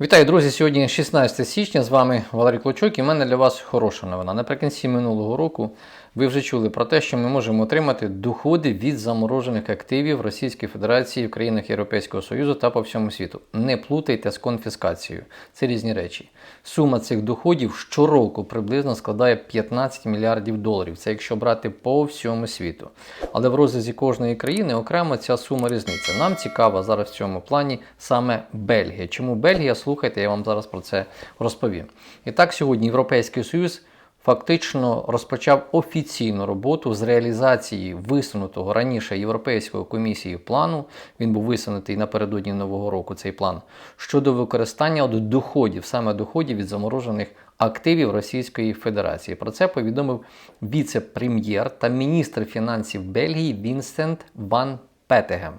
Вітаю, друзі! Сьогодні 16 січня. З вами Валерій Клочок і в мене для вас хороша новина. Наприкінці минулого року ви вже чули про те, що ми можемо отримати доходи від заморожених активів Російської Федерації в країнах Європейського Союзу та по всьому світу. Не плутайте з конфіскацією. Це різні речі. Сума цих доходів щороку приблизно складає 15 мільярдів доларів. Це якщо брати по всьому світу. Але в розрізі кожної країни окремо ця сума різниця. Нам цікава зараз в цьому плані саме Бельгія. Чому Бельгія? Слухайте, я вам зараз про це розповім. І так, сьогодні Європейський Союз фактично розпочав офіційну роботу з реалізації висунутого раніше Європейською комісією плану. Він був висунутий напередодні нового року. Цей план щодо використання от доходів, саме доходів від заморожених активів Російської Федерації. Про це повідомив віце-прем'єр та міністр фінансів Бельгії Вінсент Ван Петегем.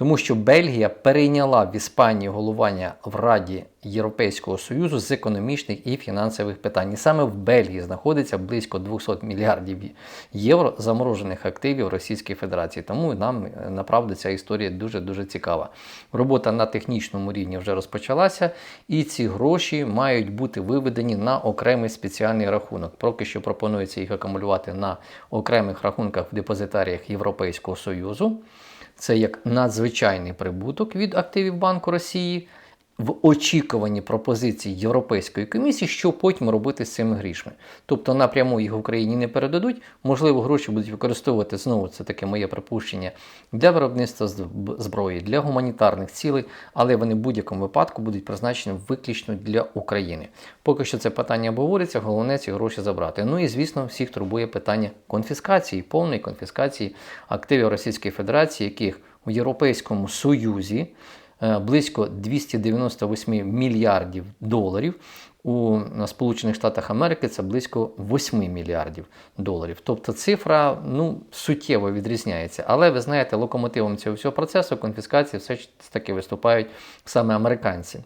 Тому що Бельгія перейняла в Іспанії головування в Раді Європейського Союзу з економічних і фінансових питань. І саме в Бельгії знаходиться близько 200 мільярдів євро заморожених активів Російської Федерації. Тому нам е, направду ця історія дуже дуже цікава. Робота на технічному рівні вже розпочалася, і ці гроші мають бути виведені на окремий спеціальний рахунок. Поки що пропонується їх акумулювати на окремих рахунках в депозитаріях Європейського Союзу. Це як надзвичайний прибуток від активів Банку Росії в очікуванні пропозицій Європейської комісії, що потім робити з цими грішми. Тобто напряму їх в Україні не передадуть. Можливо, гроші будуть використовувати знову це таке моє припущення для виробництва зброї, для гуманітарних цілей, але вони в будь-якому випадку будуть призначені виключно для України. Поки що це питання обговорюється, головне ці гроші забрати. Ну і звісно, всіх турбує питання конфіскації, повної конфіскації активів Російської Федерації, яких у Європейському Союзі. Е, близько 298 мільярдів доларів. У Сполучених Штатах Америки це близько 8 мільярдів доларів. Тобто цифра ну, суттєво відрізняється. Але ви знаєте, локомотивом цього всього процесу конфіскації все ж таки виступають саме американці.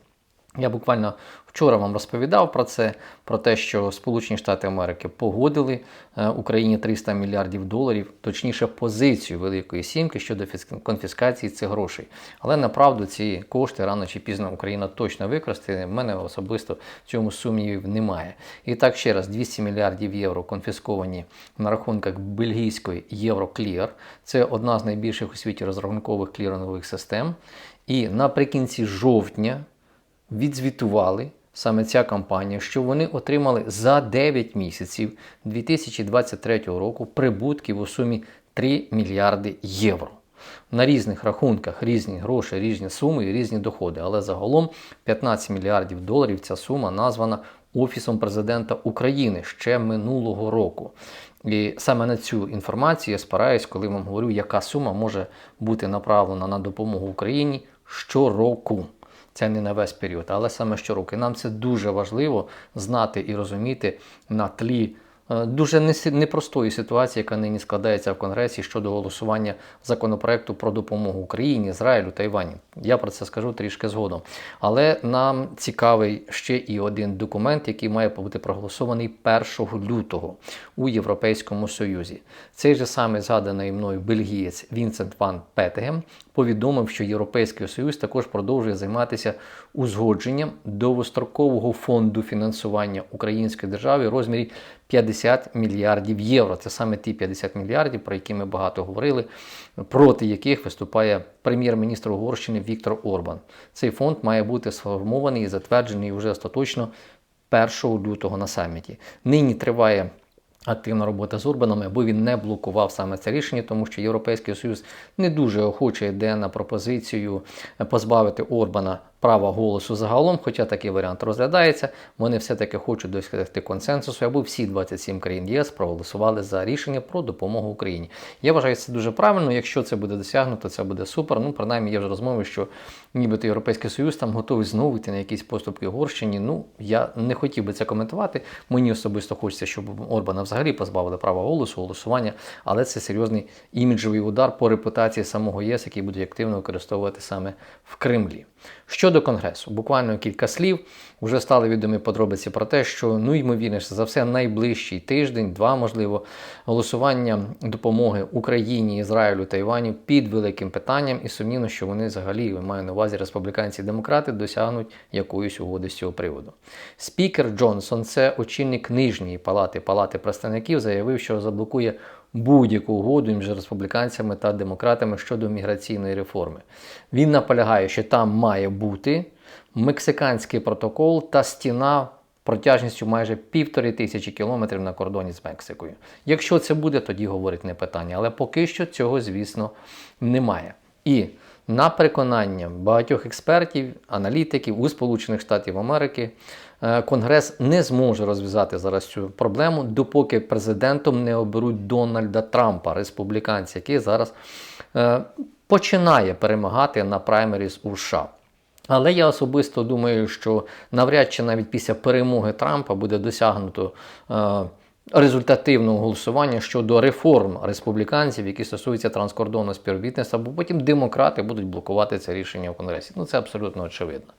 Я буквально вчора вам розповідав про це, про те, що Сполучені Штати Америки погодили е, Україні 300 мільярдів доларів, точніше, позицію Великої Сімки щодо конфіскації цих грошей. Але направду ці кошти рано чи пізно Україна точно використає. В мене особисто в цьому сумнівів немає. І так ще раз 200 мільярдів євро конфісковані на рахунках бельгійської Євроклір. Це одна з найбільших у світі розрахункових клірингових систем. І наприкінці жовтня відзвітували саме ця компанія, що вони отримали за 9 місяців 2023 року прибутків у сумі 3 мільярди євро. На різних рахунках різні гроші, різні суми і різні доходи. Але загалом 15 мільярдів доларів ця сума названа Офісом президента України ще минулого року. І саме на цю інформацію я спираюсь, коли вам говорю, яка сума може бути направлена на допомогу Україні щороку. Це не на весь період, але саме щороку. І Нам це дуже важливо знати і розуміти на тлі дуже непростої ситуації, яка нині складається в Конгресі щодо голосування законопроекту про допомогу Україні, Ізраїлю та Івані. Я про це скажу трішки згодом. Але нам цікавий ще і один документ, який має бути проголосований 1 лютого у Європейському Союзі. Цей же самий згаданий мною бельгієць Вінсент Ван Петегем повідомив, що Європейський Союз також продовжує займатися узгодженням довгострокового фонду фінансування української держави в розмірі 50 мільярдів євро. Це саме ті 50 мільярдів, про які ми багато говорили, проти яких виступає прем'єр-міністр Угорщини Віктор Орбан. Цей фонд має бути сформований і затверджений вже остаточно 1 лютого на саміті. Нині триває. Активна робота з Урбаном, аби він не блокував саме це рішення, тому що Європейський Союз не дуже охоче йде на пропозицію позбавити Орбана права голосу загалом, хоча такий варіант розглядається, вони все-таки хочуть досягти консенсусу, аби всі 27 країн ЄС проголосували за рішення про допомогу Україні. Я вважаю, це дуже правильно. Якщо це буде досягнуто, це буде супер. Ну, принаймні, є вже розмови, що нібито Європейський Союз там готовий знову йти на якісь поступки Угорщині. Ну, я не хотів би це коментувати. Мені особисто хочеться, щоб Орбана взагалі позбавили права голосу, голосування, але це серйозний іміджовий удар по репутації самого ЄС, який буде активно використовувати саме в Кремлі. Щодо Конгресу, буквально кілька слів. Вже стали відомі подробиці про те, що ну ймовірніше за все найближчий тиждень, два можливо, голосування допомоги Україні, Ізраїлю та Іваню під великим питанням, і сумнівно, що вони взагалі маю на увазі республіканці і демократи досягнуть якоїсь угоди з цього приводу. Спікер Джонсон, це очільник нижньої палати палати представників, заявив, що заблокує будь-яку угоду між республіканцями та демократами щодо міграційної реформи. Він наполягає, що там має бути мексиканський протокол та стіна протяжністю майже півтори тисячі кілометрів на кордоні з Мексикою. Якщо це буде, тоді говорить не питання. Але поки що цього, звісно, немає. І на переконання багатьох експертів, аналітиків у Сполучених Штатів Америки, Конгрес не зможе розв'язати зараз цю проблему, допоки президентом не оберуть Дональда Трампа, республіканця, який зараз е, починає перемагати на праймеріс у США. Але я особисто думаю, що навряд чи навіть після перемоги Трампа буде досягнуто е, результативного голосування щодо реформ республіканців, які стосуються транскордонного співробітництва, бо потім демократи будуть блокувати це рішення в Конгресі. Ну це абсолютно очевидно.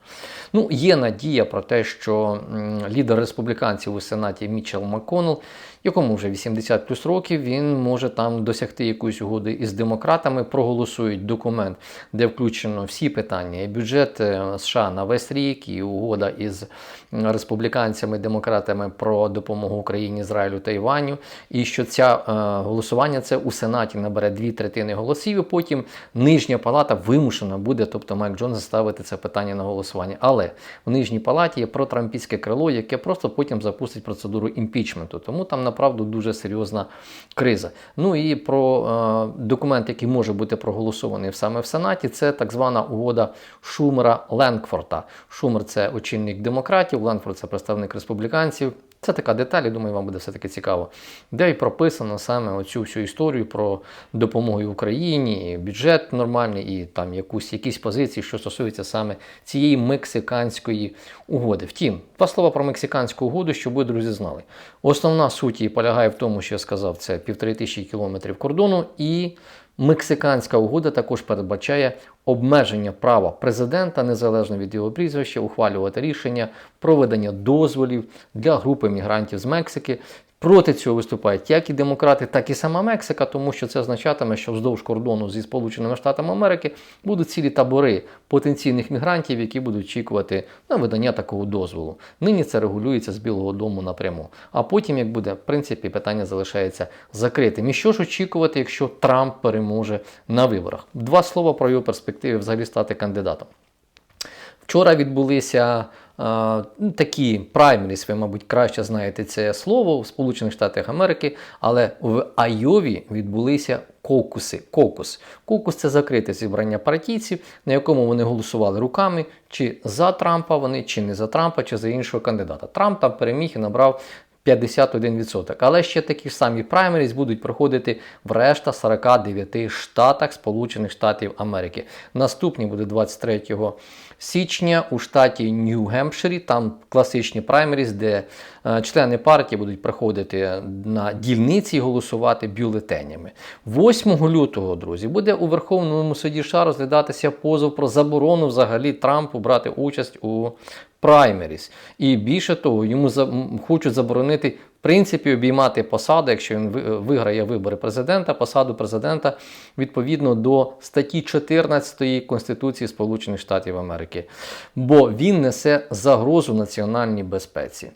Ну, є надія про те, що лідер республіканців у Сенаті Мічел Макконнелл, якому вже 80 плюс років, він може там досягти якоїсь угоди із демократами, проголосують документ, де включено всі питання, і бюджет е, США на весь рік, і угода із республіканцями, демократами про допомогу Україні, Ізраїлю та Іваню. І що ця е, голосування це у Сенаті набере дві третини голосів, і потім нижня палата вимушена буде, тобто Майк Джонс, ставити це питання на голосування. Але в нижній палаті є протрампійське крило, яке просто потім запустить процедуру імпічменту. Тому там направду дуже серйозна криза. Ну і про е, документ, який може бути проголосований саме в Сенаті, це так звана угода Шумера Ленкфорта. Шумер це очільник демократів, Ленкфорд це представник республіканців. Це така деталь, я думаю, вам буде все-таки цікаво, де і прописано саме оцю всю історію про допомогу Україні, і бюджет нормальний, і там якусь, якісь позиції, що стосуються саме цієї мексиканської угоди. Втім, два слова про мексиканську угоду, щоб ви, друзі, знали. Основна суть її полягає в тому, що я сказав, це півтори тисячі кілометрів кордону і. Мексиканська угода також передбачає обмеження права президента, незалежно від його прізвища, ухвалювати рішення про видання дозволів для групи мігрантів з Мексики. Проти цього виступають як і демократи, так і сама Мексика, тому що це означатиме, що вздовж кордону зі Сполученими Штатами Америки будуть цілі табори потенційних мігрантів, які будуть очікувати на видання такого дозволу. Нині це регулюється з Білого Дому напряму. А потім, як буде, в принципі, питання залишається закритим. І що ж очікувати, якщо Трамп переможе на виборах? Два слова про його перспективи взагалі стати кандидатом. Вчора відбулися такі праймеріс, ви, мабуть, краще знаєте це слово в Сполучених Штатах Америки, але в Айові відбулися кокуси. Кокус. Кокус це закрите зібрання партійців, на якому вони голосували руками, чи за Трампа вони, чи не за Трампа, чи за іншого кандидата. Трамп там переміг і набрав 51%. Але ще такі ж самі праймеріс будуть проходити в решта 49 штатах Сполучених Штатів Америки. Наступні буде 23 січня у штаті Нью-Гемпширі. Там класичні праймеріс, де е, члени партії будуть приходити на дільниці і голосувати бюлетенями. 8 лютого, друзі, буде у Верховному суді США розглядатися позов про заборону взагалі Трампу брати участь у праймеріс. І більше того, йому хочуть заборонити в принципі обіймати посаду, якщо він виграє вибори президента, посаду президента відповідно до статті 14 Конституції Сполучених Штатів Америки. Бо він несе загрозу національній безпеці.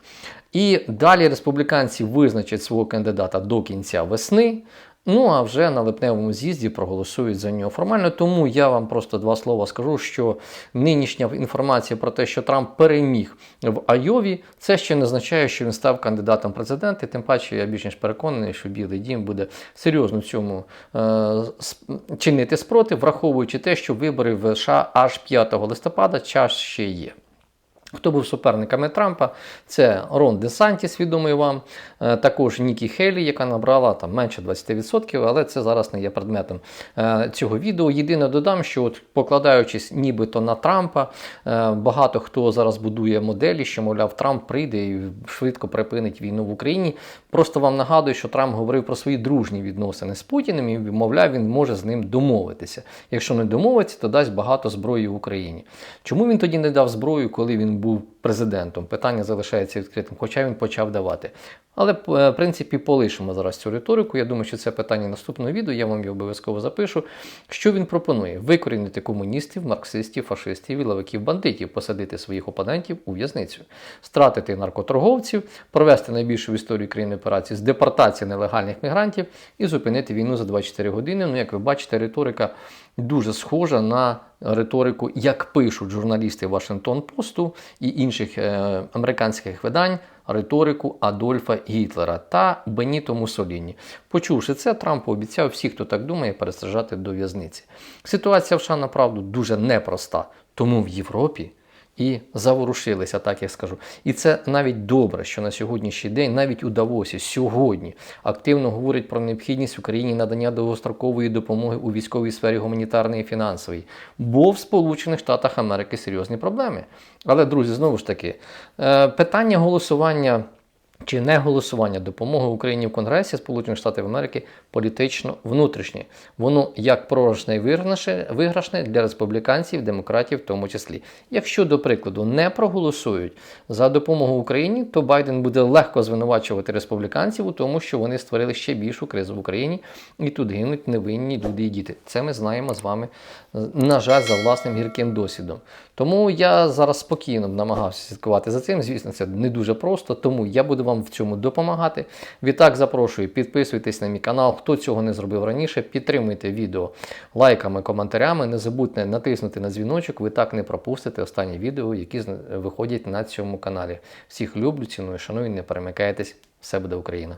І далі республіканці визначать свого кандидата до кінця весни. Ну а вже на липневому з'їзді проголосують за нього формально. Тому я вам просто два слова скажу, що нинішня інформація про те, що Трамп переміг в Айові, це ще не означає, що він став кандидатом в президенти. Тим паче, я більш ніж переконаний, що Білий Дім буде серйозно цьому е, чинити спротив, враховуючи те, що вибори в США аж 5 листопада час ще є. Хто був суперниками Трампа? Це Рон Де Сантіс, відомий вам, е, також Нікі Хейлі, яка набрала там менше 20%, але це зараз не є предметом е, цього відео. Єдине додам, що от покладаючись нібито на Трампа, е, багато хто зараз будує моделі, що мовляв, Трамп прийде і швидко припинить війну в Україні. Просто вам нагадую, що Трамп говорив про свої дружні відносини з Путіним і мовляв, він може з ним домовитися. Якщо не домовиться, то дасть багато зброї в Україні. Чому він тоді не дав зброю, коли він був президентом? Питання залишається відкритим, хоча він почав давати. Але е, в принципі полишимо зараз цю риторику. Я думаю, що це питання наступного відео. Я вам його обов'язково запишу. Що він пропонує? Викорінити комуністів, марксистів, фашистів і лавиків бандитів, посадити своїх опонентів у в'язницю, стратити наркоторговців, провести найбільшу в історії країни операцію з депортації нелегальних мігрантів і зупинити війну за 24 години. Ну, як ви бачите, риторика дуже схожа на риторику, як пишуть журналісти Вашингтон Посту і інших е, американських видань. Риторику Адольфа Гітлера та Беніто Муссоліні. Почувши це, Трамп пообіцяв всіх, хто так думає, пересаджати до в'язниці. Ситуація в США, направду, дуже непроста. Тому в Європі і заворушилися, так я скажу. І це навіть добре, що на сьогоднішній день, навіть у Давосі, сьогодні активно говорять про необхідність Україні надання довгострокової допомоги у військовій сфері гуманітарної і фінансової, бо в Сполучених Штатах Америки серйозні проблеми. Але, друзі, знову ж таки, е, питання голосування. Чи не голосування допомоги Україні в Конгресі Сполучених Штатів Америки політично внутрішнє. Воно як програшне і виграшне для республіканців, демократів в тому числі. Якщо, до прикладу, не проголосують за допомогу Україні, то Байден буде легко звинувачувати республіканців у тому, що вони створили ще більшу кризу в Україні, і тут гинуть невинні люди і діти. Це ми знаємо з вами, на жаль, за власним гірким досвідом. Тому я зараз спокійно намагався слідкувати за цим. Звісно, це не дуже просто, тому я буду вам в цьому допомагати. Відтак запрошую, підписуйтесь на мій канал. Хто цього не зробив раніше, підтримуйте відео лайками, коментарями. Не забудьте натиснути на дзвіночок, ви так не пропустите останні відео, які виходять на цьому каналі. Всіх люблю, ціную, шаную, не перемикайтесь. Все буде Україна!